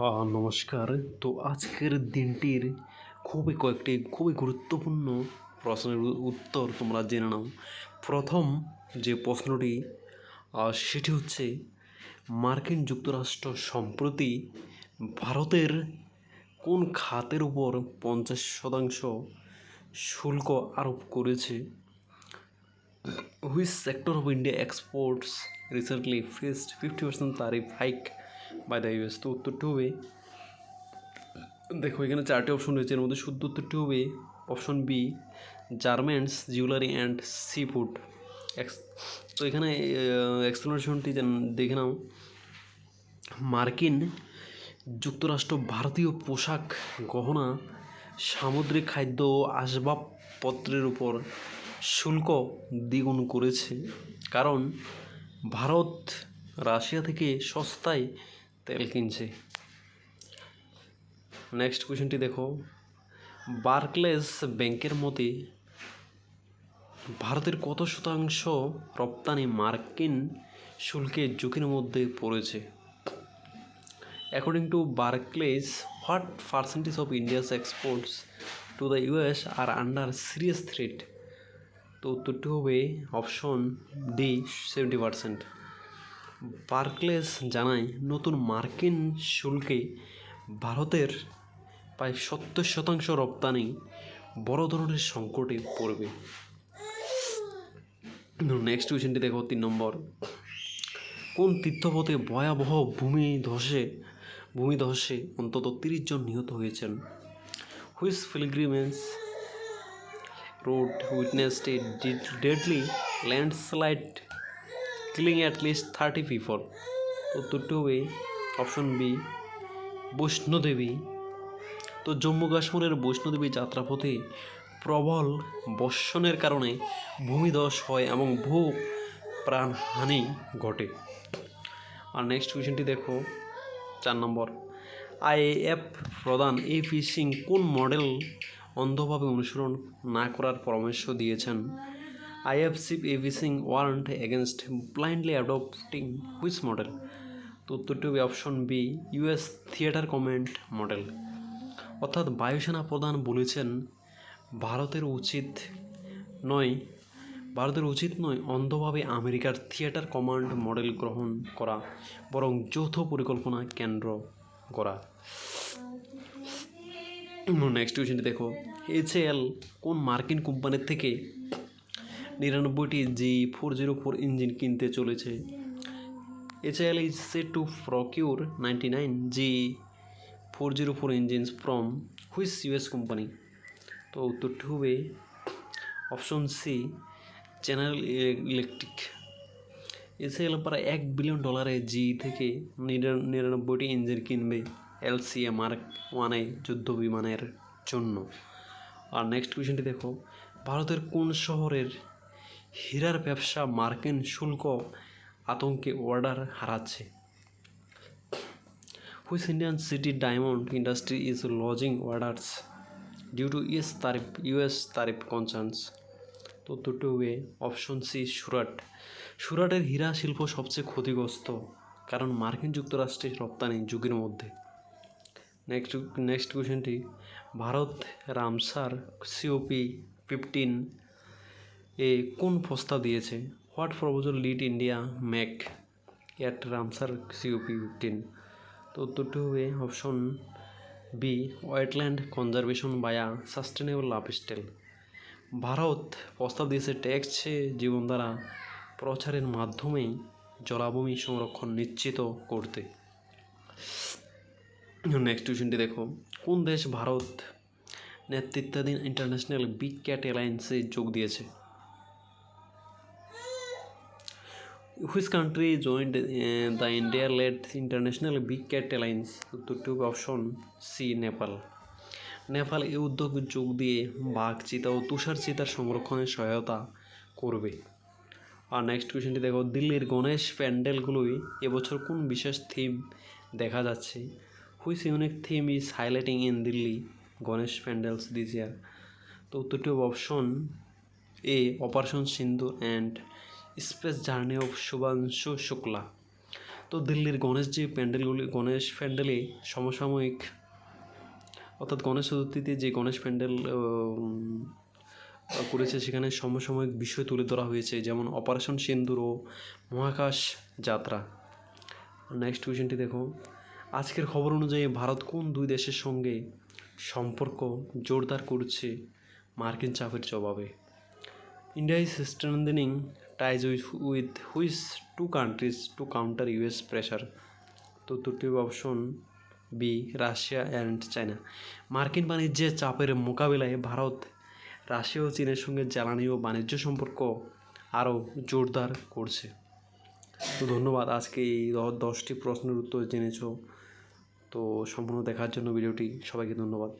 নমস্কার। তো আজকের দিনটির খুবই কয়েকটি খুবই গুরুত্বপূর্ণ প্রশ্নের উত্তর তোমরা জেনে নাও। প্রথম যে প্রশ্নটি সেটি হচ্ছে, মার্কিন যুক্তরাষ্ট্র সম্প্রতি ভারতের কোন খাতের উপর পঞ্চাশ শতাংশ শুল্ক আরোপ করেছে? which sector of India exports recently faced 50% tariff hike? By the US তো উত্তরটি হবে দেখো, এখানে চারটি অপশন রয়েছে। এর মধ্যে শুদ্ধ উত্তরটি হবে option B garments jewellery and C food তো এখানে এক্সপ্লেনেশনটি দেখে নাও। মার্কিন যুক্তরাষ্ট্র ভারতীয় পোশাক গহনা, সামুদ্রিক খাদ্য ও আসবাবপত্রের উপর শুল্ক দ্বিগুণ করেছে। কারণ ভারত রাশিয়া থেকে সস্তায় তেল কিনছে। নেক্সট কোয়েশ্চেনটি দেখো। বার্কলেস ব্যাংকের মতে ভারতের কত শতাংশ রপ্তানি মার্কিন শুল্কের ঝুঁকির মধ্যে পড়েছে? According to Barclays, what percentage of India's exports to the US are under serious threat? তো উত্তরটি হবে option D seventy percent Barclays জানায়, নতুন মার্কিন শুল্কে ভারতের প্রায় সত্তর শতাংশ রপ্তানি বড় ধরনের সংকটে পড়বে। নেক্সট কোয়েশ্চেনটি দেখো, তিন নম্বর। কোন তীর্থপথে ভয়াবহ ভূমি ধসে ভূমিধসে অন্তত তিরিশ জন নিহত হয়েছেন? Which pilgrimage road witnessed a deadly landslide killing at least thirty people উত্তরটি হবে অপশন বি বৈষ্ণোদেবী। তো জম্মু কাশ্মীরের বৈষ্ণোদেবী যাত্রাপথে প্রবল বর্ষণের কারণে ভূমিধস হয় এবং ভূ প্রাণহানি ঘটে। আর নেক্সট কোয়েশ্চেনটি দেখো, চার নম্বর। আইএফ প্রধান এই ফিশিং কোন মডেল অন্ধভাবে অনুসরণ না করার পরামর্শ দিয়েছেন? IF sip a fishing warrant against blindly adopting which model তো উত্তরটি হবে option B US theatre command model অর্থাৎ বায়ুসেনা প্রধান বলেছেন, ভারতের উচিত নয়, ভারতের উচিত নয় অন্ধভাবে আমেরিকার থিয়েটার কমান্ড মডেল গ্রহণ করা, বরং যৌথ পরিকল্পনা কেন্দ্র করা। নেক্সট কোয়েশ্চেনটি দেখো এইচএল কোন মার্কিন কোম্পানির থেকে নিরানব্বইটি G four zero four engine কিনতে চলেছে। HAL is set to procure ninety nine G four zero four engines from which US company তো উত্তরটি হবে অপশন সি জেনারেল ইলেকট্রিক এসএল প্রায় এক বিলিয়ন ডলারে জি থেকে নিরা- নিরানব্বইটি ইঞ্জিন কিনবে এলসিএ মার্ক ওয়ানে যুদ্ধ বিমানের জন্য। আর নেক্সট কোয়েশ্চেনটি দেখো, ভারতের কোন শহরের হীরার ব্যবসা মার্কিন শুল্ক আতঙ্কে অর্ডার হারাচ্ছে। Which Indian city diamond industry is losing orders due to US tariff US tariff concerns. তো উত্তরটি হবে অপশন সি, সুরাট। সুরাটের হীরা শিল্প সবচেয়ে ক্ষতিগ্রস্ত, কারণ মার্কিন যুক্তরাষ্ট্রের রপ্তানি যুগের মধ্যে। নেক্সট নেক্সট কোয়েশ্চেনটি ভারত রামসার সিওপি ফিফটিন এ কোন প্রস্তাব দিয়েছে? What proposal did India make at Ramsar COP fifteen তো উত্তরটি হবে option B wetland conservation via sustainable lifestyle Bharat প্রস্তাব দিয়েছে ট্যাক্সে জীবনধারা প্রচারের মাধ্যমেই জলাভূমি সংরক্ষণ নিশ্চিত করতে। নেক্সট কোয়েশ্চেনটি দেখো। কোন দেশ ভারত নেতৃত্বাধীন ইন্টারন্যাশনাল বিগ ক্যাট অ্যালায়েন্সে যোগ দিয়েছে? Which country joined the India led international big alliance উত্তরটি হবে অপশন সি নেপাল নেপাল এই উদ্যোগে যোগ দিয়ে বাঘ চিতা ও তুষার চিতার সংরক্ষণে সহায়তা করবে। আর নেক্সট কোয়েশ্চেনটি দেখো, দিল্লির গণেশ প্যান্ডেলগুলোই এবছর কোন বিশেষ থিম দেখা যাচ্ছে? Which unique theme is highlighting in Delhi Ganesh pandals this year তো উত্তরটি option A operation Sindhu and space journey of Shubhanshu Shukla. তো দিল্লির গণেশ যে প্যান্ডেলগুলি, গণেশ প্যান্ডেলে সমসাময়িক। অর্থাৎ গণেশ চতুর্থীতে যে গণেশ প্যান্ডেল করেছে, সেখানে সমসাময়িক বিষয় তুলে ধরা হয়েছে, যেমন অপারেশন সিন্দুর ও মহাকাশ যাত্রা। নেক্সট কোয়েশনটি দেখো। আজকের খবর অনুযায়ী ভারত কোন দুই দেশের সঙ্গে সম্পর্ক জোরদার করছে? মার্কিন চাপের জবাবে। India is strengthening ties with with which two countries to counter US pressure তো দুটি option B Russia and China মার্কিন বাণিজ্যের চাপের মোকাবিলায় ভারত, রাশিয়া ও চীনের সঙ্গে জ্বালানি ও বাণিজ্য সম্পর্ক আরও জোরদার করছে। তো ধন্যবাদ, আজকে এই দশটি প্রশ্নের উত্তর জেনেছো। তো সম্পূর্ণ দেখার জন্য ভিডিওটি সবাইকে ধন্যবাদ।